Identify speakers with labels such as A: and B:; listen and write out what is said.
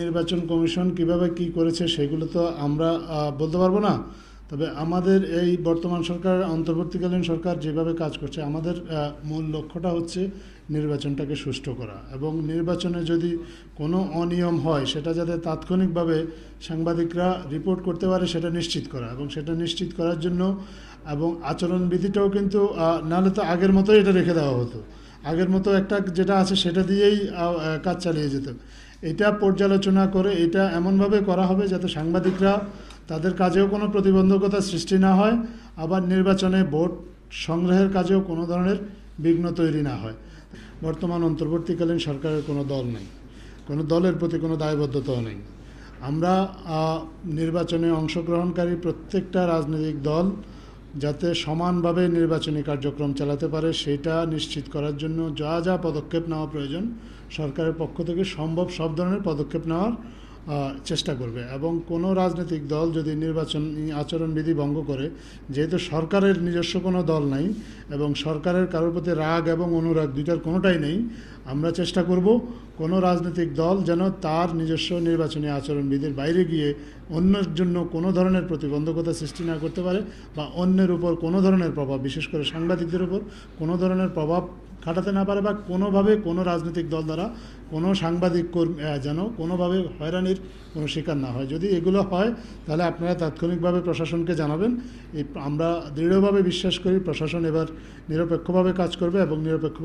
A: নির্বাচন কমিশন কীভাবে কি করেছে সেগুলো তো আমরা বলতে পারব না। তবে আমাদের এই বর্তমান সরকার, অন্তর্বর্তীকালীন সরকার যেভাবে কাজ করছে, আমাদের মূল লক্ষ্যটা হচ্ছে নির্বাচনটাকে সুষ্ঠু করা। এবং নির্বাচনে যদি কোনো অনিয়ম হয়, সেটা যাতে তাৎক্ষণিকভাবে সাংবাদিকরা রিপোর্ট করতে পারে, সেটা নিশ্চিত করা। এবং সেটা নিশ্চিত করার জন্য এবং আচরণবিধিটাও কিন্তু নাহলে তো আগের মতোই এটা রেখে দেওয়া হতো। আগের মতো একটা যেটা আছে সেটা দিয়েই কাজ চালিয়ে যেত। এটা পর্যালোচনা করে এটা এমনভাবে করা হবে যাতে সাংবাদিকরা তাদের কাজেও কোনো প্রতিবন্ধকতা সৃষ্টি না হয়, আবার নির্বাচনে ভোট সংগ্রহের কাজেও কোনো ধরনের বিঘ্ন তৈরি না হয়। বর্তমান অন্তর্বর্তীকালীন সরকারের কোনো দল নেই। কোনো দলের প্রতি কোনো দায়বদ্ধতাও নেই। আমরা নির্বাচনে অংশগ্রহণকারী প্রত্যেকটা রাজনৈতিক দল যাতে সমানভাবে নির্বাচনী কার্যক্রম চালাতে পারে, সেটা নিশ্চিত করার জন্য যা যা পদক্ষেপ নেওয়া প্রয়োজন, সরকারের পক্ষ থেকে সম্ভব সব ধরনের পদক্ষেপ নেওয়ার চেষ্টা করবে। এবং কোনো রাজনৈতিক দল যদি নির্বাচন আচরণবিধি ভঙ্গ করে, যেহেতু সরকারের নিজস্ব কোনো দল নাই এবং সরকারের কারোর প্রতি রাগ এবং অনুরাগ দুইটার কোনোটাই নেই, আমরা চেষ্টা করব কোনো রাজনৈতিক দল যেন তার নিজস্ব নির্বাচনী আচরণবিধির বাইরে গিয়ে অন্যের জন্য কোনো ধরনের প্রতিবন্ধকতা সৃষ্টি না করতে পারে বা অন্যের উপর কোনো ধরনের প্রভাব, বিশেষ করে সাংবাদিকদের উপর কোনো ধরনের প্রভাব খাটাতে না পারে বা কোনোভাবে কোনো রাজনৈতিক দল দ্বারা কোনো সাংবাদিক কর্মী যেন কোনোভাবে হয়রানির কোনো শিকার না হয়। যদি এগুলো হয়, তাহলে আপনারা তাৎক্ষণিকভাবে প্রশাসনকে জানাবেন। আমরা দৃঢ়ভাবে বিশ্বাস করি প্রশাসন এবার নিরপেক্ষভাবে কাজ করবে এবং নিরপেক্ষ